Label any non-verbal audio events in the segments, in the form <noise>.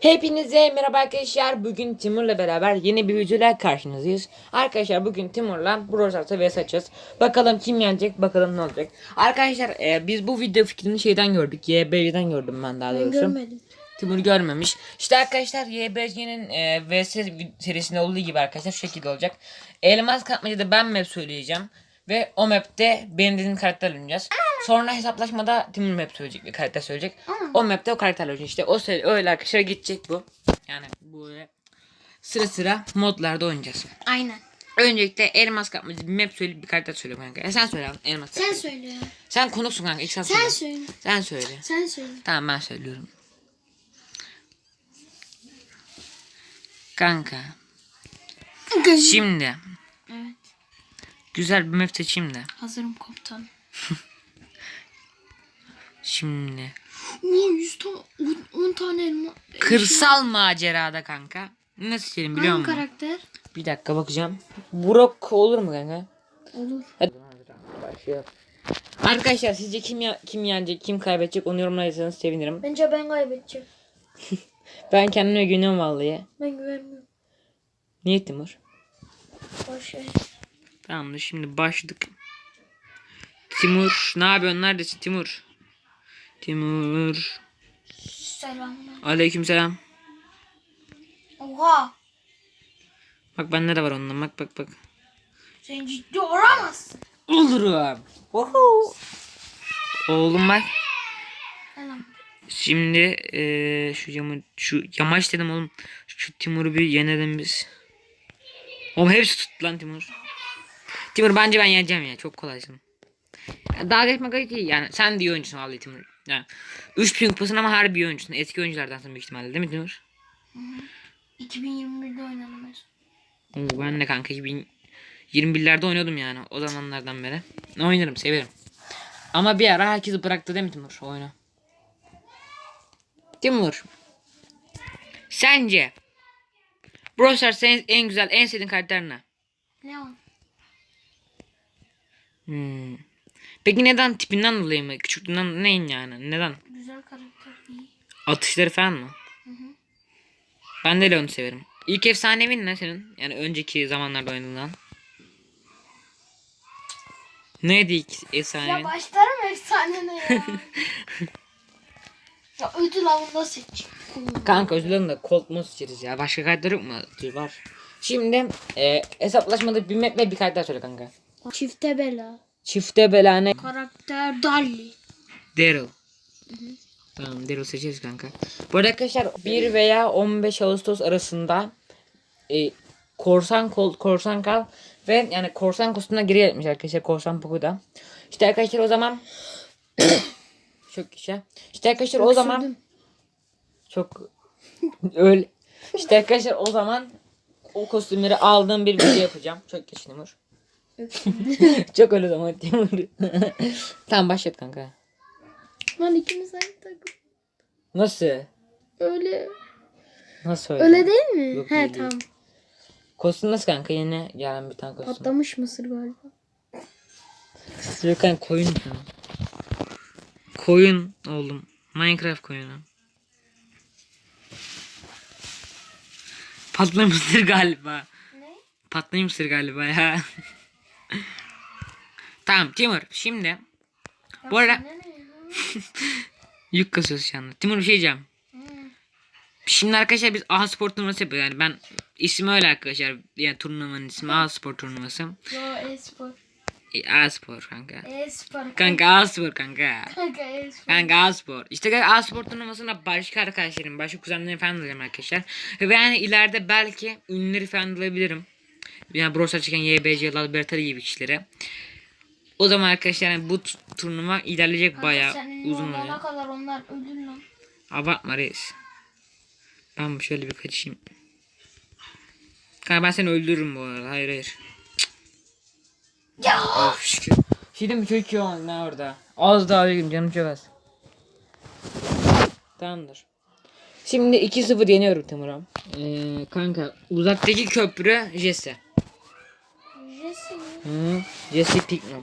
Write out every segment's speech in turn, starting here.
Hepinize merhaba arkadaşlar. Bugün Timur'la beraber yeni bir videoyla karşınızdayız. Arkadaşlar bugün Timur'la Brawl Stars'a vs açacağız. Bakalım kim yenecek, bakalım ne olacak. Arkadaşlar e, biz bu video fikrini şeyden gördük. YBC'den gördüm ben daha Ben doğrusu. görmedim. Timur görmemiş. İşte arkadaşlar YBC'nin e, VS serisinde olduğu gibi arkadaşlar şu şekilde olacak. Elmas kapmacada ben map söyleyeceğim. Ve o map'te benim dediğim karakter oynayacağız. Sonra hesaplaşmada Timur map söyleyecek bir karakter söyleyecek. O map'te o karakter oynayacak. İşte o öyle arkadaşlar gidecek bu. Yani böyle sıra sıra modlarda oynayacağız. Aynen. Öncelikle elmas kapmacı bir map söyle bir karakter söyle kanka. E sen söyle abi, elmas Sen kapmacı. söyle. ya. Sen konuksun kanka ilk sen, Sen söyle. söyle. Sen söyle. Sen söyle. Tamam ben söylüyorum. Kanka. Şimdi Evet. Güzel bir map seçeyim de. Hazırım komutan. <laughs> Şimdi Oo 100 tane 10 tane elma. kırsal macerada kanka. Ne seçelim biliyor Hangi musun? karakter? Bir dakika bakacağım. Brok olur mu kanka? Olur. Hadi. Başlayalım. Arkadaşlar sizce kim ya- kim yenecek, kim kaybedecek onu yorumlara yazarsanız sevinirim. Bence ben kaybedeceğim. <laughs> Ben kendime güveniyorum vallahi. Ben güvenmiyorum. Niye Timur? Boş ver. Tamamdır şimdi başladık. Timur ne yapıyorsun neredesin Timur? Timur. Selamlar. Aleykümselam. Oha. Bak bende de var ondan bak bak bak. Sen ciddi olamazsın. Olurum. Oho. Oğlum bak. Selam. Şimdi eee, şu yama, şu yamaç dedim oğlum. Şu Timur'u bir yenelim biz. Oğlum hepsi tuttu lan Timur. Timur bence ben yeneceğim ya. Çok kolaysın. Daha geçmek ayıp değil yani. Sen de iyi oyuncusun vallahi Timur. Yani 3000 kupasın ama harbi iyi oyuncusun. Eski oyunculardansın büyük ihtimalle değil mi Timur? 2021'de oynadım mesela. Oo, ben de kanka 2021'lerde oynuyordum yani o zamanlardan beri. Oynarım severim. Ama bir ara herkes bıraktı değil mi Timur oyunu? Timur. Sence Brawl Stars'ta en, en güzel en sevdiğin karakter ne? Leon. Hmm. Peki neden tipinden dolayı mı? Küçüklüğünden neyin yani? Neden? Güzel karakter. iyi. Atışları falan mı? Ben de Leon'u severim. İlk efsanevin ne senin? Yani önceki zamanlarda oynadığından. Neydi ilk efsanevin? Ya başlarım efsanene ya. <laughs> ya ödül avında seç. Kanka dilerim de Colt mu seçeriz ya. Başka karakter yok mu? Var. Şimdi e, hesaplaşmada bir map ve bir karakter söyle kanka. Çifte bela. Çifte belane Karakter Dalli. Daryl. Tamam Daryl seçeriz kanka. Bu arada arkadaşlar 1 veya 15 Ağustos arasında e, korsan kol, korsan kal ve yani korsan kostümüne geri gelmiş arkadaşlar korsan Poco'da. İşte arkadaşlar o zaman <coughs> çok kişi. İşte arkadaşlar o zaman Öksürdüm. çok <laughs> öyle. İşte arkadaşlar o zaman o kostümleri aldığım bir video yapacağım. Çok geç Timur. <laughs> çok öyle zaman Timur. <laughs> tamam başlat kanka. Lan ikimiz aynı takım. Nasıl? Öyle. Nasıl öyle? Öyle değil mi? Yok, He değil, tamam. Kostüm nasıl kanka? Yeni gelen bir tane kostüm. Patlamış mısır galiba. Yok kanka koyun ya. Koyun oğlum. Minecraft koyunu. Patlamıştır galiba. Ne? Patlamıştır galiba ya. <laughs> tamam Timur şimdi. Bu arada <laughs> yük kasıyoruz şu anda. Timur bir şey diyeceğim. Şimdi arkadaşlar biz A Spor turnuvası yapıyoruz. Yani ben ismi öyle arkadaşlar. Yani turnuvanın ismi A Spor turnuvası. Yo e-spor. E, A Spor kanka. E-spor. Kanka A Spor kanka. Kanka e-spor. Kanka A-Spor. İşte kanka A-Spor turnuvasında başka arkadaşlarım, başka kuzenlerim falan alacağım arkadaşlar. Ve yani ileride belki ünlüleri falan alabilirim. Yani Stars çeken YBC, Lalbertari gibi kişilere. O zaman arkadaşlar yani bu turnuva ilerleyecek Kanka bayağı uzun olacak. kadar onlar ölür lan. Abartma reis. Ben şöyle bir kaçayım. Kanka ben seni öldürürüm bu arada. Hayır hayır. Ya. Of şükür. Şey mi çok iyi oldu ne orada. Az daha alayım canım çok az. Tamamdır. Şimdi 2-0 yeniyorum Timur'um. Ee, kanka uzaktaki köprü Jesse. Jesse mi? Hı, Jesse Pinkman.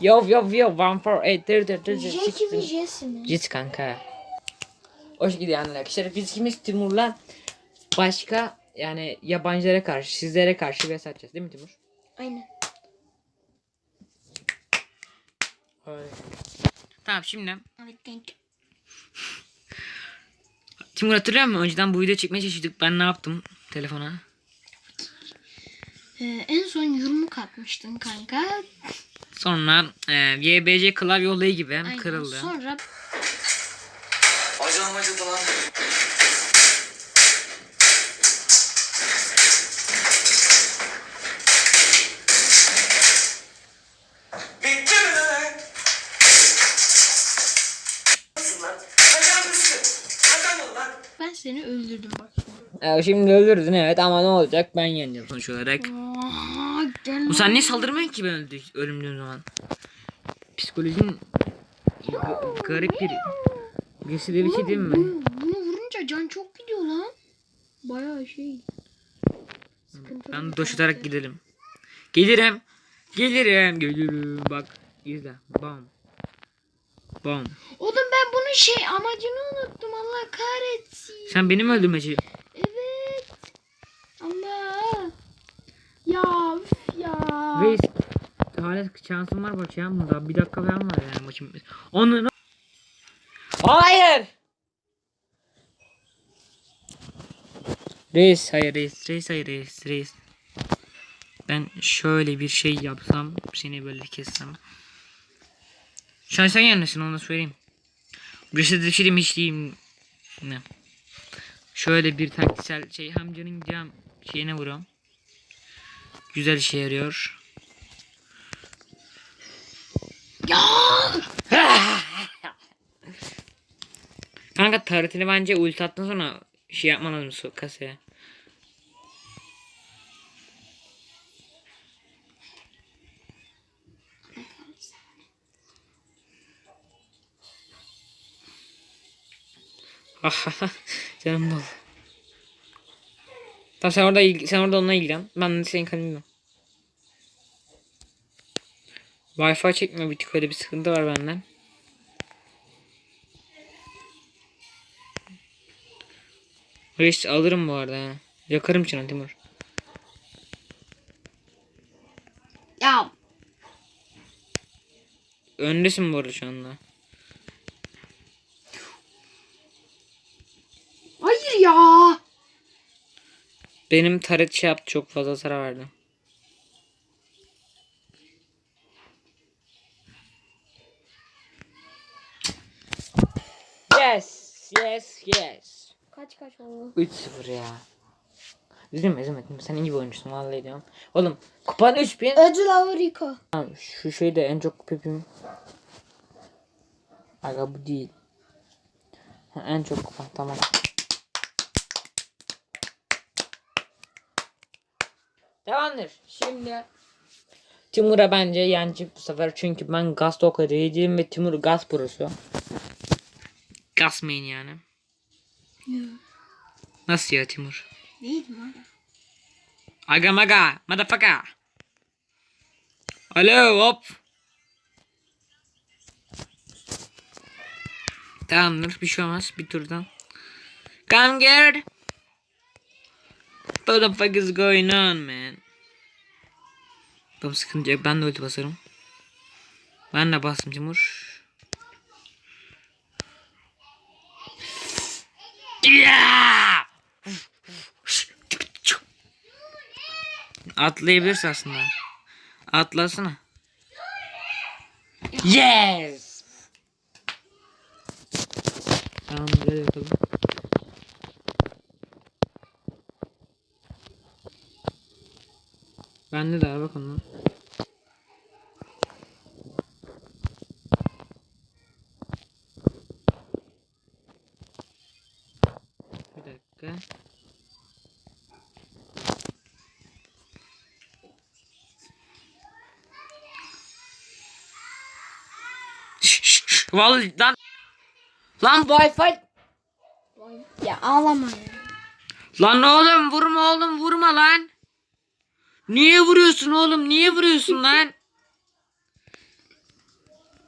Yo yo yo 1 4 8 dur dur dur. Jackie mi Jesse mi? Jesse kanka. Şekilde yani arkadaşlar. Biz ikimiz Timur'la başka yani yabancılara karşı, sizlere karşı vs atacağız değil mi Timur? Aynen. Tamam şimdi Evet kanka. Timur hatırlıyor musun? Önceden bu video çekmeye çalışıyorduk. Ben ne yaptım telefona? Ee, en son yumruk atmıştın kanka. Sonra e, YBC klavye olayı gibi Aynen. kırıldı. Sonra Acıdan acıdı lan. Bitti mi lan? Nasıl lan? Ayağım üstü. Adam ol lan. ben seni bak. E, şimdi öldürdün evet ama ne olacak? Ben yeneceğim sonuç olarak. Aa, Bu sen niye saldırmıyorsun ki ben öldü, ölümdüğüm zaman? Psikolojin garip bir birisi de bir şey değil mi? Bunu, bunu vurunca can çok gidiyor lan. Bayağı şey. Sıkıntılı Ben doşutarak gidelim. Gelirim. Gelirim. Gelirim. Bak izle. Bam. Bam. Oğlum ben bunun şey amacını unuttum Allah kahretsin. Sen beni mi öldürmeci? Allah. Ya üf ya. Reis. Hala şansım var bak ya bunda. Bir dakika falan var yani maçım. Onu Hayır. Reis hayır reis. Reis hayır reis. Reis. Ben şöyle bir şey yapsam. Seni böyle kessem. Şu an sen yenmesin onu da söyleyeyim. Birisi de film hiç diyeyim. Ne? Şöyle bir taktiksel şey hem canın cam şeyine vuruyorum. Güzel işe yarıyor. Ya. <laughs> Kanka taretini bence ulti attın sonra şey yapman lazım su kasaya. <laughs> Canım dolu. Tamam sen orada ilg- sen orada onunla ilgilen. Ben senin kanalına. Wi-Fi çekmiyor bir tık öyle bir sıkıntı var benden. Reis alırım bu arada. Yakarım sana Timur. Ya. Öndesin bu arada şu anda. Hayır ya. Benim taret şey yaptı çok fazla zarar verdi. Yes, yes, yes. Kaç kaç oldu? 3-0 ya. Üzülme üzülme. Sen iyi bir oyuncusun vallahi diyorum. Oğlum kupan 3000. Ödül Avrika. Tamam şu şey de en çok yapayım. Aga bu değil. Ha, en çok kupa tamam. Tamamdır. Şimdi Timur'a bence yenecek bu sefer çünkü ben gaz tokadı yedim ve Timur gaz prosu. Gaz main yani. Nasıl ya Timur? Değil mi? Aga maga motherfucker. Alo hop. Tamamdır bir şey olmaz bir turdan. Come get. What the fuck is going on man? Tamam sıkıntı yok ben de ulti basarım. Ben de bastım Timur. Yeah! Atlayabilirsin aslında. Atlasana. Yes! Tamam gel bakalım. Bende de var bak onu. Bir dakika. Şş, şş, şş. Vallahi lan. Lan Wi-Fi. Ya ağlama ya. Lan oğlum vurma oğlum vurma lan. Niye vuruyorsun oğlum? Niye vuruyorsun lan?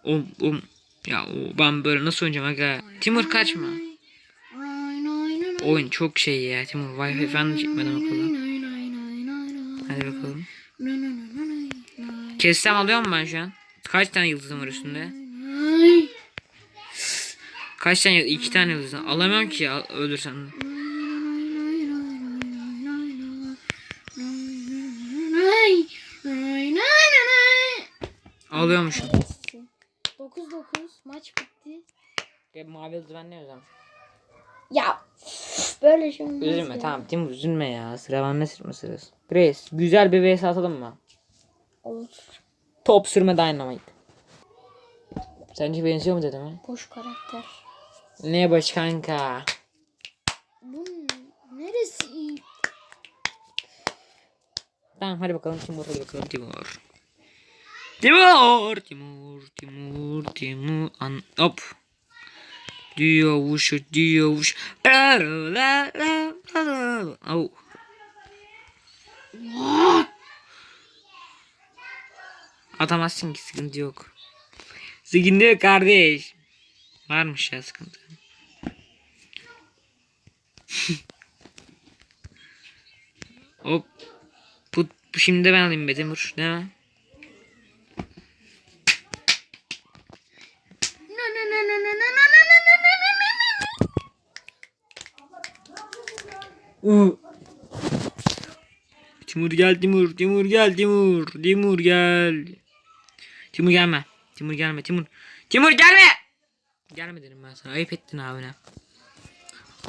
Um um. Ya o, ben böyle nasıl oynayacağım aga? Timur kaçma. oyun çok şey ya Timur. Wi-Fi falan da çekmedim akıllı. Hadi bakalım. Kessem alıyor mu ben şu an? Kaç tane yıldızım var üstünde? Kaç tane? İki tane yıldız. Alamıyorum ki ya ölürsem de. Alıyormuşum. 9-9 maç bitti. Ya, mavi yıldız ben ne yazarım? Ya böyle şey olmaz Üzülme ya. tamam Timur üzülme ya. Sıra bende sırma sırası. Grace güzel bir vs atalım mı? Olur. Top sürme dynamite. Sence benziyor mu dedim ha? Boş karakter. Ne baş kanka? Bu neresi iyi? Tamam hadi bakalım Timur hadi bakalım Timur. Timur, Timur, Timur, Timur, an hop. Diyor vuş, diyor vuş. La la la la la. Au. Atamazsın ki sıkıntı yok. Sıkıntı yok kardeş. Varmış ya sıkıntı. <laughs> Hop. Bu, şimdi de ben alayım be Timur. Değil mi? Uh. Timur gel Timur. Timur gel Timur. Timur gel. Timur gelme. Timur gelme Timur. Timur gelme. Gelme dedim ben sana. Ayıp ettin abine.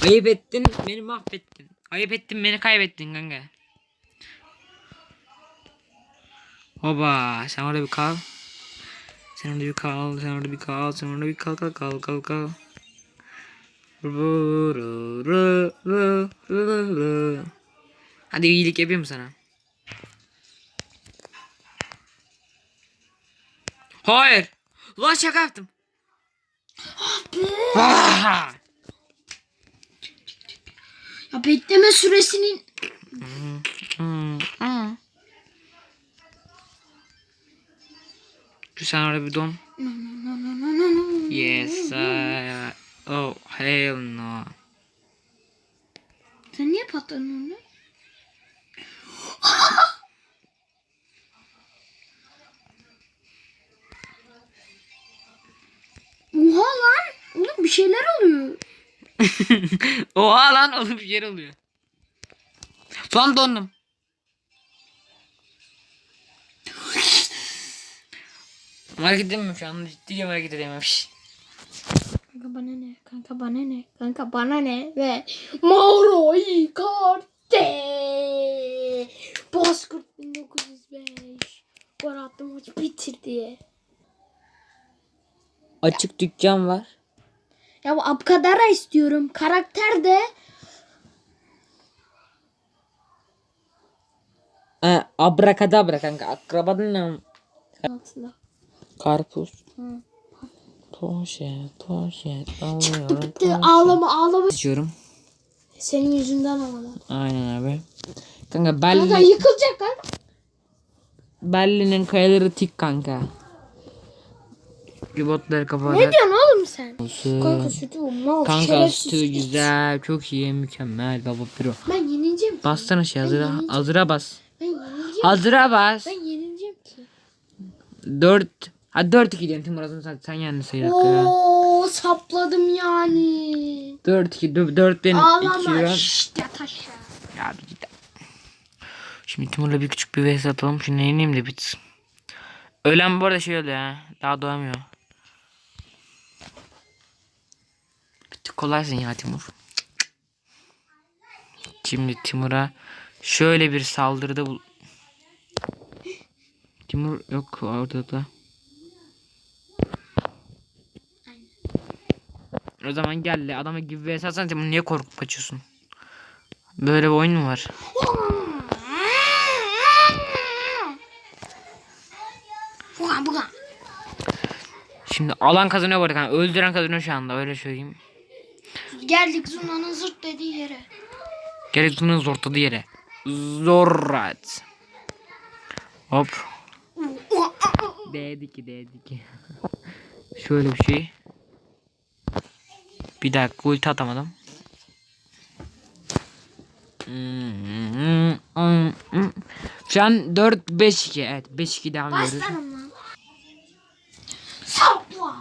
Ayıp ettin. Beni mahvettin. Ayıp ettin beni kaybettin kanka. Hoba sen orada bir kal. Sen orada bir kal. Sen orada bir kal. Sen orada bir kal kal kal kal kal. Hadi iyilik yapayım sana. Hayır. Lan şaka yaptım. Ah! Ya bekleme süresinin sen orada bir. Yes. I... Oh hell no. Sen niye patladın onu? Oha lan. Oğlum bir şeyler oluyor. <laughs> Oha lan oğlum bir yer oluyor. Lan dondum. Hareket edemiyorum şu an. Ciddiyim hareket edememiş. Kanka bana ne? Kanka bana ne? Kanka bana ne? Ve Mauro Icardi. Bozkurt 1905. Gol attı maç bitirdi. Açık dükkan var. Ya bu Abkadara istiyorum. Karakter de Ha, abrakadabra kanka. Akrabanın ne? altında. Karpuz. Hı. Poşet, poşet. Alıyorum. Bitti. Ağlama ağlama. İçiyorum. Senin yüzünden ağlama. Aynen abi. Kanka Kanka Berlin, yıkılacak kanka. Berlin'in kayaları tik kanka. Pivotları Ne kapatak. diyorsun oğlum sen? Olsun. Kanka sütü mal Kanka sütü güzel. Çok iyi. Mükemmel baba piro. Ben yenileceğim ki. Bastana şey hazıra. Hazıra bas. Ben yenileceğim. Hazıra bas. Ben yenileceğim ki. 4. Ha 4 2 diyorsun Timur Azın sen, sen yendin sayı dakika ya. Oo sapladım yani. 4 2 4 benim 2 Ağlama. ben. Şşt yat aşağı. Ya bir git. Şimdi Timur'la bir küçük bir vs atalım. Şimdi yeneyim de bitsin. Ölen bu arada şey oluyor ha. Daha doğamıyor. Bir tık kolaysın ya Timur. Şimdi Timur'a şöyle bir saldırıda bul... Timur yok orada O zaman gel de adama gibi vs atsan Timur niye korkup kaçıyorsun? Böyle bir oyun mu var? Şimdi alan kazanıyor bu arada. kanka. Öldüren kazanıyor şu anda öyle söyleyeyim. Geldik Zuna'nın zırt dediği yere. Gerek bunun zorladığı yere. Zorrat. Hop. Değdi ki değdi ki. <laughs> Şöyle bir şey. Bir dakika ulti atamadım. Şu an 4-5-2 evet 5-2 devam ediyoruz. Başlarım lan. Sapla.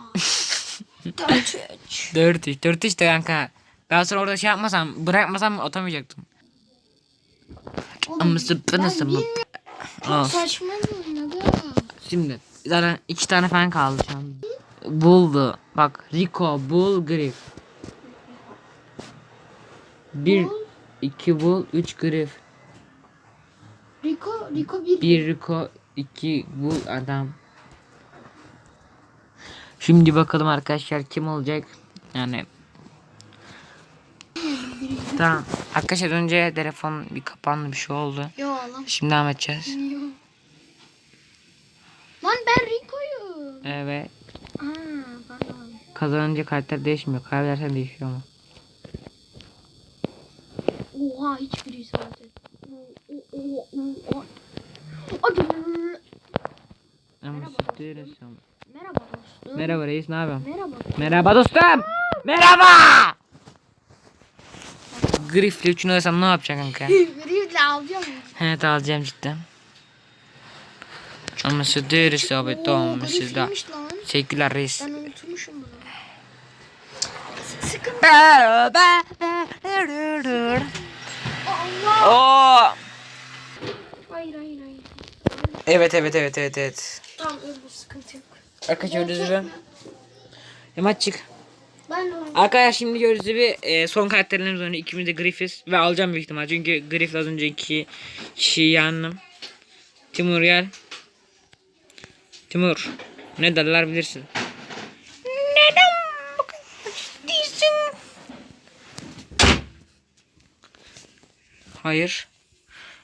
<laughs> Dört üç. 4-3 4-3 de kanka. Ben sonra orada şey yapmasam bırakmasam atamayacaktım. Ama sıpını mı? Çok saçma. Şimdi zaten iki tane falan kaldı şu an. Buldu. Bak Rico, Bull, Griff. Bir, iki Bull, üç Griff. Rico, Rico bir. Bir Rico, iki Bull adam. Şimdi bakalım arkadaşlar kim olacak? Yani Tamam. Arkadaşlar önce telefon bir kapandı bir şey oldu. Yo lan. Şimdi devam edeceğiz. Yo. Lan ben Rico'yum. Evet. Aa, pardon. Kazanınca karakter değişmiyor. Kaybedersen değişiyor ama. Oha hiçbiri zaten. Ama ama. Merhaba dostum. Merhaba reis ne yapıyorsun? Merhaba. Merhaba dostum. Merhaba. Griff'le üçünü alsam ne yapacaksın kanka? <laughs> Grifle alacağım. Evet alacağım cidden. Ama abi Oo, tamam sizde. Teşekkürler reis. Ben unutmuşum bunu. Sıkın. Oo. Hayır hayır hayır. Evet evet evet evet evet. Tamam öyle sıkıntı yok. Arkadaşlar gördüğünüz gibi. Hemen çık. Ben de oynayayım. Arkadaşlar şimdi gördüğünüz gibi e, son karakterlerimiz oynuyor. İkimiz de Griffith ve alacağım büyük ihtimal. Çünkü Griffith az önceki kişiyi yandım. Timur gel. Timur. Ne derler bilirsin. Neden bu kadar değilsin? Hayır.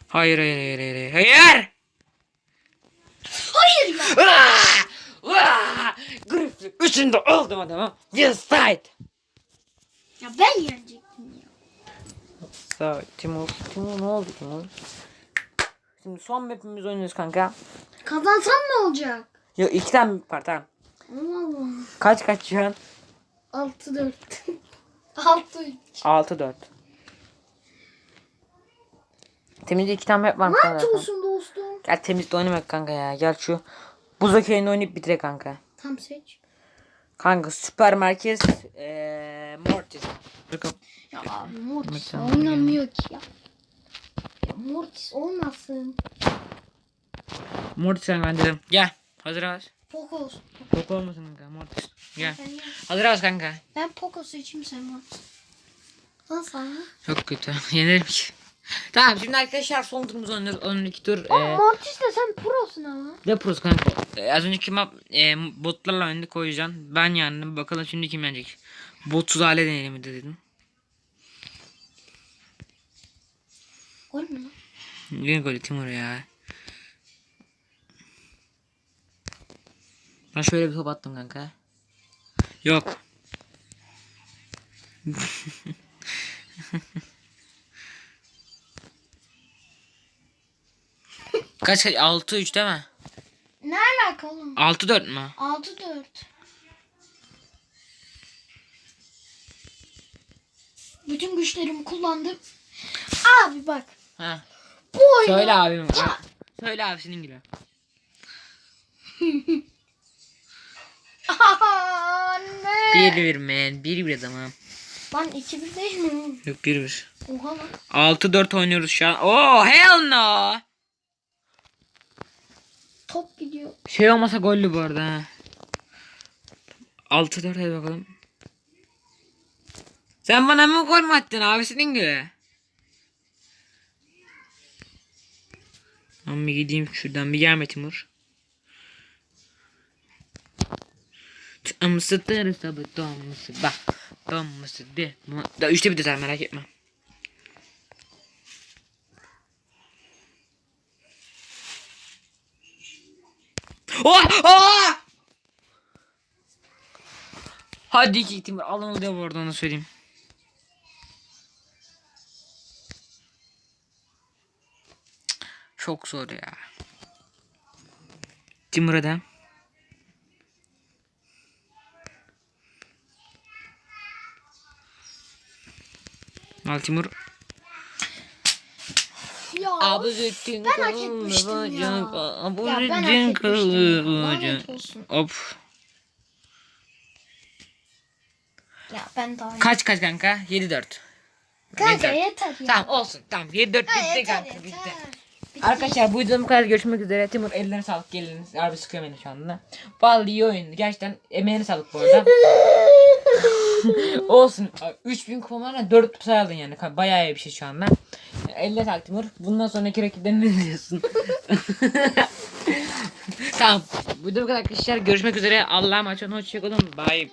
Hayır hayır hayır hayır. Hayır. Hayır ya. Griffith üçünde oldum adamım. Yes fight. Ya ben yenecektim ya. Sağ Timur. Timur ne oldu Timur? Şimdi son map'imiz oynuyoruz kanka. Kazansam ne olacak? Yok iki tane map var tamam. Allah Allah. Kaç kaç şu an? 6 4. 6 3. 6 4. Temizde iki tane map var mı kanka? olsun dostum. Gel temizde oynamak kanka ya. Gel şu buz okeyini oynayıp bitire kanka. Tam seç. Kanka süper merkez eee Mortis. Ya abi Mortis oynamıyor ki ya. Ya Mortis olmasın. Mortis ben dedim. Gel. Hazır az. Pokos. Yok olmasın kanka Mortis. Gel. Hazır az kanka. ben Poco seçeyim sen Mortis. Lan sana. Çok kötü. <laughs> Yenerim ki. Tamam şimdi arkadaşlar son turumuzu oynuyoruz. 12 tur. Aa, Eee Mortis de sen prosun ama. Ne pros kanka? Ee, az önceki map e, botlarla o yüzden ben yendim. Bakalım şimdi kim yenecek? Botsuz hale deneyelim mi dedim. Gol mü lan? Yine golü Timur ya. Ben şöyle bir top attım kanka. Yok. <laughs> kaç kaç? 6-3 değil mi? Ne alaka oğlum? 6-4 mü? 6 4. Bütün güçlerimi kullandım. Abi bak. Ha. Bu oyunu. Söyle abim. Ha, Söyle abi senin gibi. Anne. Bir bir man. Bir bir adamım. Lan 2 1 değil mi? Yok bir bir. Oha lan. 6-4 oynuyoruz şu an. Oh hell no. Top gidiyor. Şey olmasa gollü bu arada ha. 6-4 hadi bakalım. Sen bana mı gol mü attın abisinin gibi? Ben bir gideyim şuradan bir gelme Timur. Amısı tırı sabı dommusu bak. Dommusu de. Da üçte bir de merak etme. Oh! Oh! Hadi iki Timur alın oluyor bu arada söyleyeyim. Çok zor ya. Timur'a da. Al Timur. Ya. Abuzettin Ben hak etmiştim ya. kalacak. Ya ben hak Abuzettin etmiştim. Lanet olsun. Hop. Ya ben daha Kaç kaç kanka? 7-4. Kanka 7-4. yeter ya. Tamam olsun. Tamam 7-4 bitti yeter kanka yeter. bitti. Bitti. Arkadaşlar bu videom bu kadar görüşmek üzere. Timur ellerine sağlık geliniz. Harbi sıkıyor beni şu anda. Vallahi iyi oyundu. Gerçekten emeğine sağlık bu arada. <laughs> Olsun. 3000 kupalarla 4 sayı aldın yani. Bayağı iyi bir şey şu anda. Elle sağlık Timur. Bundan sonraki rakiplerine ne diyorsun? <laughs> tamam. Bu videom bu kadar arkadaşlar. Görüşmek üzere. Allah'a emanet olun. Hoşçakalın. Bye bye.